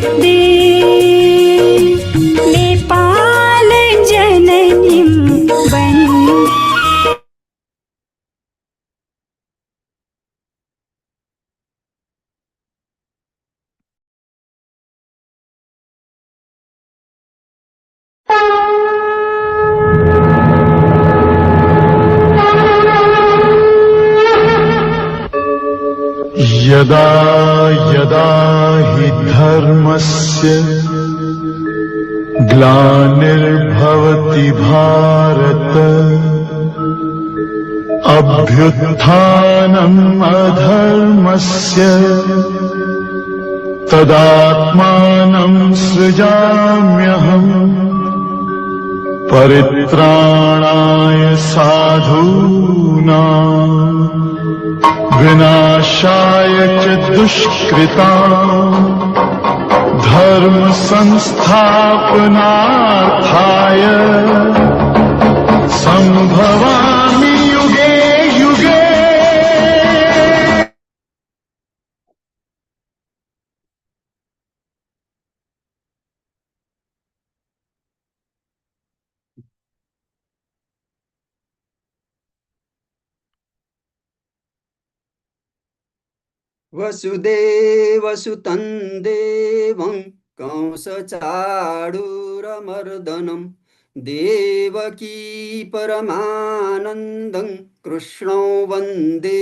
di यदा यदा हि धर्मस्य ग्लानिर्भवति भारत अभ्युत्थानम् अधर्मस्य तदात्मानम् सृजाम्यहम् परित्राणाय साधूनाम् विनाशाय च दुष्कृता धर्म संस्थापनार्थाय वसुदेवसुतं देवं कंसचाडूरमर्दनं देवकी परमानन्दं कृष्णौ वन्दे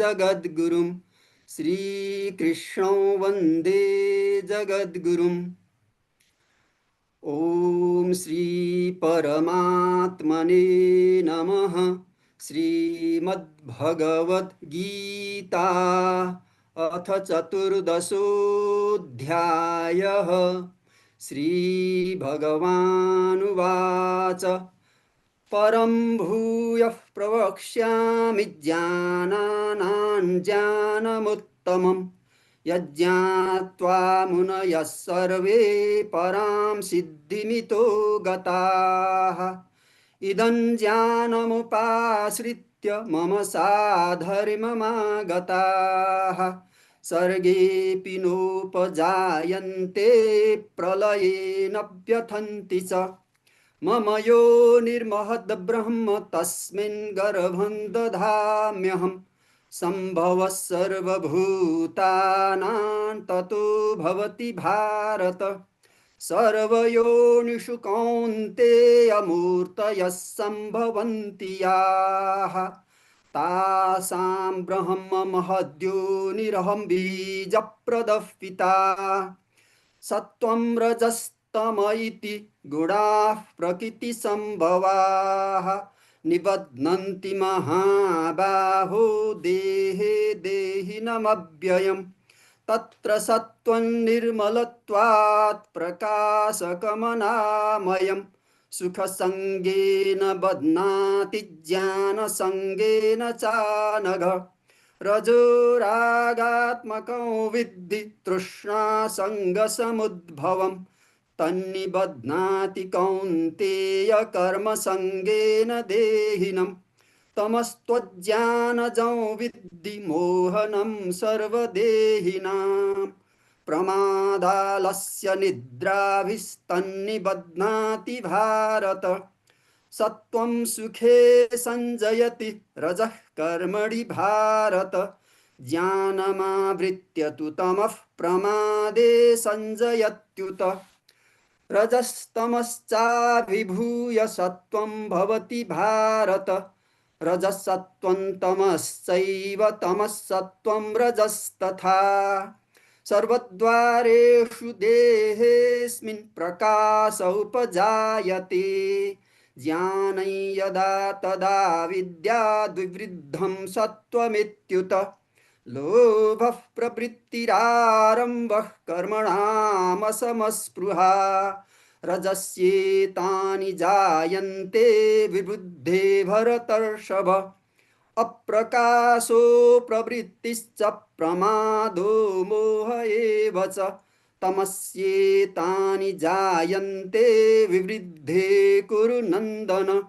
जगद्गुरुं श्रीकृष्णौ वन्दे जगद्गुरुम् ॐ श्रीपरमात्मने नमः श्रीमद्भगवद्गीता अथ चतुर्दशोऽध्यायः श्रीभगवानुवाच। परं भूयः प्रवक्ष्यामि ज्ञानानां ज्ञानमुत्तमम् यज्ञात्वा मुनयः सर्वे परां सिद्धिमितो गताः। इदं ज्ञानमुपाश्रित्य मम साधर्ममागताः सर्गेऽपि नोपजायन्ते प्रलये न व्यथन्ति च। मम यो निर्महद्ब्रह्म तस्मिन् गर्भं दधाम्यहम्। सम्भवः सर्वभूतानां ततो भवति भारत। सर्वयोनिषु कौन्तेयमूर्तयः सम्भवन्ति याः। तासां ब्रह्ममहद्योनिरहं बीजप्रदः पिता। सत्त्वं रजस्तम इति गुणाः प्रकृतिसम्भवाः। निबध्नन्ति महाबाहो देहे देहिनमव्ययम्। तत्र सत्त्वं निर्मलत्वात् प्रकाशकमनामयम् सुखसङ्गेन बध्नाति ज्ञानसङ्गेन चानघ। रजोरागात्मकं विद्धि तृष्णासङ्गसमुद्भवम् तन्निबध्नाति कौन्तेय कर्मसङ्गेन देहिनम् तमस्त्वज्ञानजं विद्धि मोहनं सर्वदेहिनां प्रमादालस्य निद्राभिस्तन्निबध्नाति भारत। सत्त्वं सुखे सञ्जयति रजः कर्मणि भारत। ज्ञानमावृत्य तु तमः प्रमादे सञ्जयत्युत रजस्तमश्चाभिभूय सत्त्वं भवति भारत। रजसत्त्वं तमश्चैव तमः सत्त्वं रजस्तथा। सर्वद्वारेषु देहेऽस्मिन् प्रकाश उपजायते। ज्ञानै यदा तदा विद्याद्विवृद्धं सत्त्वमित्युत। लोभः प्रवृत्तिरारम्भः कर्मणामसमस्पृहा। रजस्येतानि जायन्ते विबुद्धे भरतर्षभ। अप्रकाशो प्रवृत्तिश्च प्रमादो मोह एव च। तमस्येतानि जायन्ते विवृद्धे कुरु नन्दन।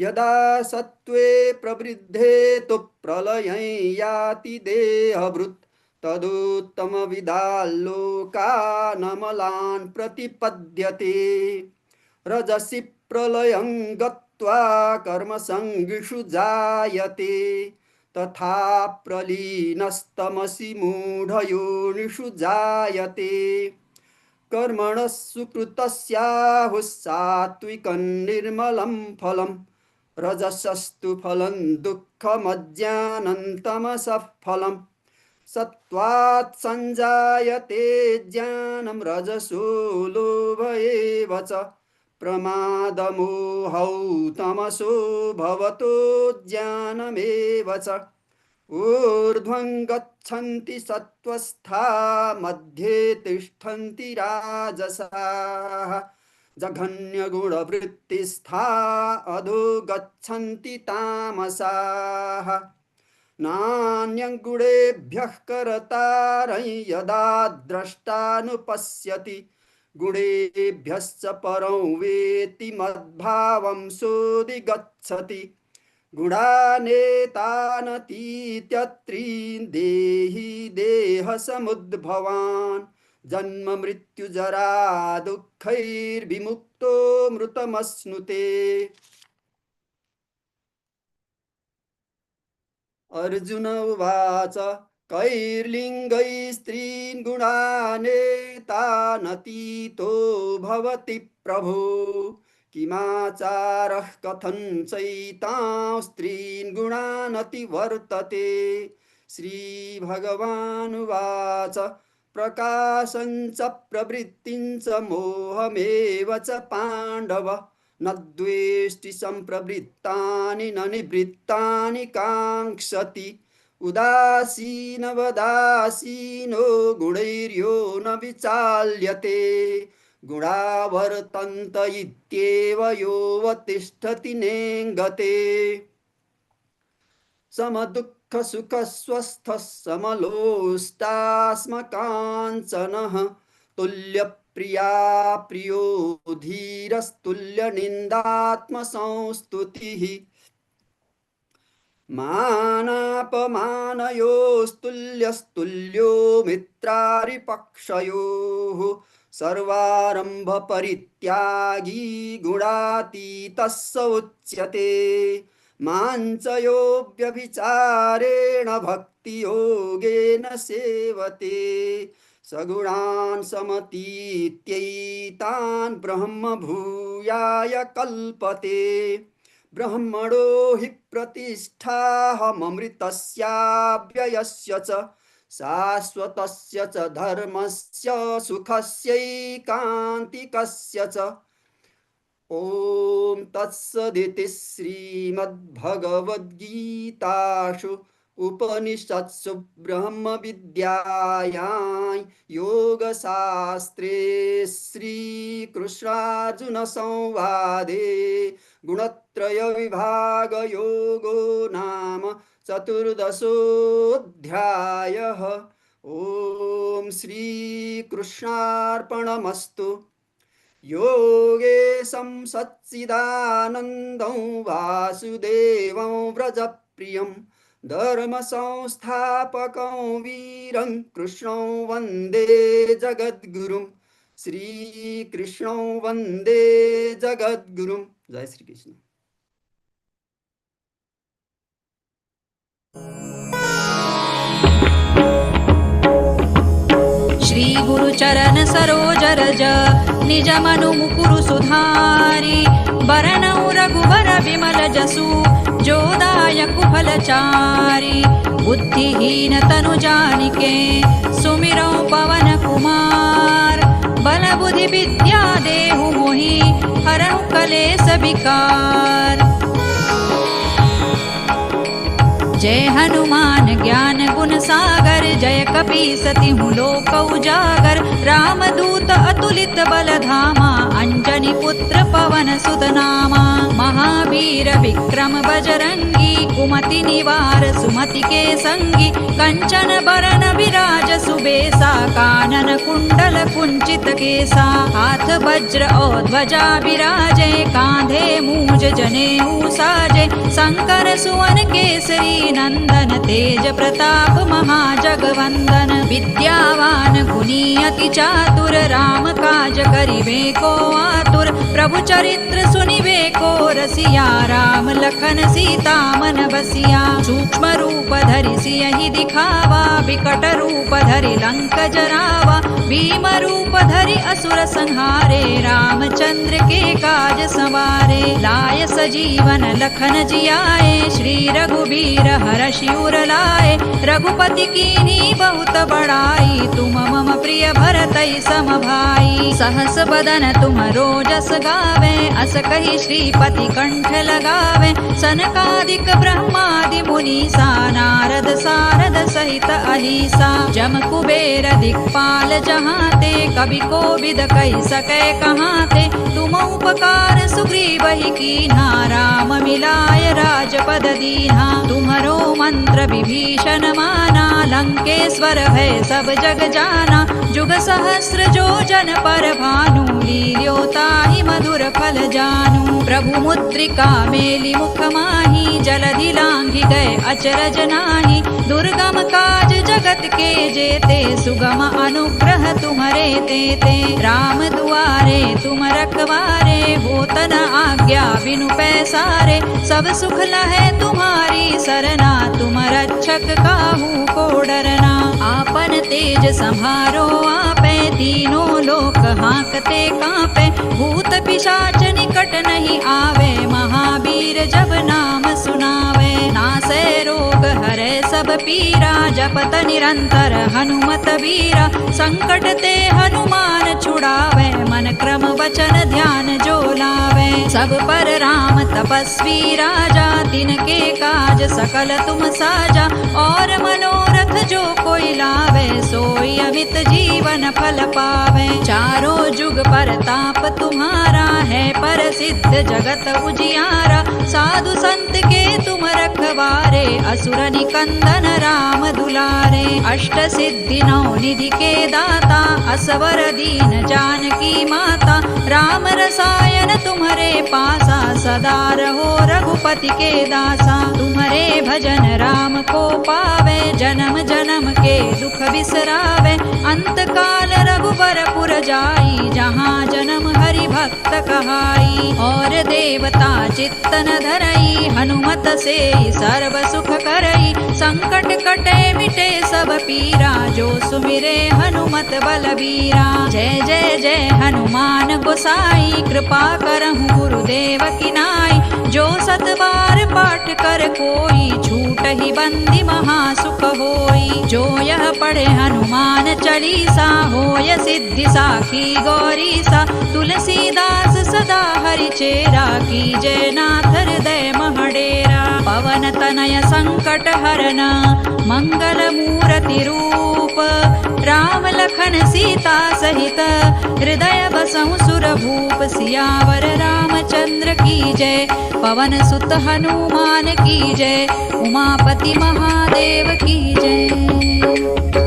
यदा सत्त्वे प्रवृद्धे तु प्रलयं याति देहभृत् तदुत्तमविदाल्लोकानमलान् प्रतिपद्यते। रजसि प्रलयं गत्वा कर्मसङ्गिषु जायते। तथा प्रलीनस्तमसि मूढयोनिषु जायते। कर्मणः सुकृतस्याहुः निर्मलं फलं रजसस्तु फलं दुःखमज्ञानन्तमसः फलम् सत्त्वात् सञ्जायते ज्ञानं रजसो च प्रमादमोहौ तमसो भवतो ज्ञानमेव च ऊर्ध्वं गच्छन्ति सत्त्वस्था मध्ये तिष्ठन्ति राजसाः। जघन्यगुणवृत्तिस्था अधो गच्छन्ति तामसाः नान्यगुणेभ्यः करतारै यदा द्रष्टानुपश्यति गुणेभ्यश्च परं वेति मद्भावं सोऽधिगच्छति। गुणानेतानतीत्यत्रीन् देहि देहसमुद्भवान्, जन्म मृत्युजरा दुःखैर्विमुक्तो मृतमश्नुते। अर्जुन उवाच कैर्लिङ्गै स्त्रीन् गुणानेतानतीतो भवति प्रभो। किमाचारः कथं चैतां स्त्रीन् गुणानतिवर्तते श्रीभगवानुवाच प्रकाशं च प्रवृत्तिं च मोहमेव च पाण्डव। न द्वेष्टि सम्प्रवृत्तानि न निवृत्तानि काङ्क्षति। उदासीनवदासीनो गुणैर्यो न विचाल्यते। गुणावर्तन्त इत्येव योऽवतिष्ठति नेङ्गते। समदुःखसुखस्वस्थः समलोष्टास्मकाञ्चनः तुल्यप्रिया प्रियो धीरस्तुल्यनिन्दात्मसंस्तुतिः। मानापमानयोस्तुल्यस्तुल्यो मित्रारिपक्षयोः। सर्वारम्भपरित्यागी गुणातीतः स उच्यते। माञ्चयो व्यभिचारेण भक्तियोगेन सेवते। सगुणान् समतीत्यैतान् ब्रह्मभूयाय कल्पते। ब्रह्मणो हि प्रतिष्ठाहममृतस्याव्ययस्य च, शाश्वतस्य च धर्मस्य सुखस्यैकान्तिकस्य च। ॐ तत्सदिति श्रीमद्भगवद्गीतासु उपनिषत्सु ब्रह्मविद्यायां योगशास्त्रे श्रीकृष्णार्जुनसंवादे गुणत्रयविभागयोगो नाम चतुर्दशोऽध्यायः। ॐ श्रीकृष्णार्पणमस्तु। योगेशं सच्चिदानन्दं वासुदेवं व्रजप्रियं धर्मसंस्थापकं वीरं कृष्णं वन्दे जगद्गुरुं। श्रीकृष्णं वन्दे जगद्गुरुं। जय श्रीकृष्ण। श्रीगुरुचरण सरोजरज निज मनुकुरु वरण रघुबर विमल जसु, जोदायकु फलचारि बुद्धिहीन तनु जानिके, सुमिरौ पवन कुमार। बल बुद्धि विद्या देहु मोहि हरहु कलेस विकार। जय हनुमान ज्ञान गुण सागर, जय कपी सति लोक उजागर राम दूत अतुलित बल धामा अंजनी पुत्र पवन सुत नामा महा महावीर विक्रम बजरंगी कुमति निवार सुमति के संगी कंचन बरन विराज सुबेसा कानन कुंडल कुंचित केसा हाथ वज्र और ध्वजा विराजे कांधे मूज जने साजे शंकर सुवन केसरी नंदन तेज प्रताप महाजगवंदन विद्यावान अति चातुर राम काज करिबे को आतुर प्रभु चरित्र सुनिबे को रसिया राम लखन सीता मन बसिया। सूक्ष्म रूप धरि सियहि दिखावा विकट रूप धरि लंक जरावा। भीम रूप धरि असुर संहारे रामचंद्र के काज संवारे। लाय सजीवन लखन जियाए श्री रघुबीर हर शिवर लाए। रघुपति कीनी बहुत बड़ाई तुम मम प्रिय भरत सम भाई सहस बदन तुम रोजस गावे अस कही श्रीपति कंठ लगावे। सनकादिक ब्रह्मादि मुनि सा, नारद सारद सहित अहिसा। जम कुबेर दिक्पाल जहाँ ते कवि को विद कही सके कहाँ ते तुम उपकार सुग्रीव ही कीन्हा, राम मिलाय राजपद दीना तुम्हारो मंत्र विभीषण माना, लंकेश्वर है सब जग जाना। जुग सहस्र जो जन पर भानु लील्योता ही मधुर फल जानू। प्रभु मुद्रिका मेली मुख माही जलधि लांघि गए अचरज नाही दुर्गम काज जगत के जेते, सुगम अनुग्रह तुम्हरे तेते। राम दुआरे तुम रखवारे होतन आज्ञा बिनु पैसारे। सब सुख लहे तुम्हारी सरना, तुम रक्षक काहू को डरना। आपन तेज संभारो आपे तीनों लोक हाकते कांपे भूत पिशाच निकट नहीं आवे महावीर जब नाम सुनावे नासे रोग हरे सब पीरा जपत निरंतर हनुमत वीरा संकट ते हनुमान छुड़ावे मन क्रम वचन ध्यान जो लावे सब पर राम तपस्वी राजा, दिन के काज सकल तुम साजा। और मनोरथ जो कोई लावे, सोई अमित जीवन फल पावे। चारों जुग पर ताप तुम्हारा है पर सिद्ध जगत उजियारा। साधु संत के तुम रखवारे, असुर निकंदन राम दुलारे। अष्ट सिद्धि नौ निधि के दाता, असवर दीन जानकी माता। राम रसायन तुम्हारे पासा सदा रहो रघुपति के दासा तुम्हारे भजन राम को पावे, जन्म जन्म के दुख बिसरावे। अंत काल रघुबर पुर जाई, जहाँ जन्म हरि भक्त कहाई। और देवता चित्तन धरई, हनुमत से सर्व सुख करई। संकट कटे मिटे सब पीरा, जो सुमिरे हनुमत बलबीरा। जय जय जय हनुमान गोसाई, कृपा करहु गुरुदेव की नाई। जो सत बार पाठ कर कोई छूट ही बंदी महासुख होई। जो यह पढ़े हनुमान चालीसा होय सिद्धि साखी गौरी सा तुलसीदास सदा हरि चेरा की जय नाथ पवनतनय सङ्कटहरणा मङ्गलमूरतिरूप रामलखन सीता सहित हृदय वसंसुर भूप सियावर रामचन्द्र की जय पवन सुत हनुमान की जय उमापति महादेव की जय।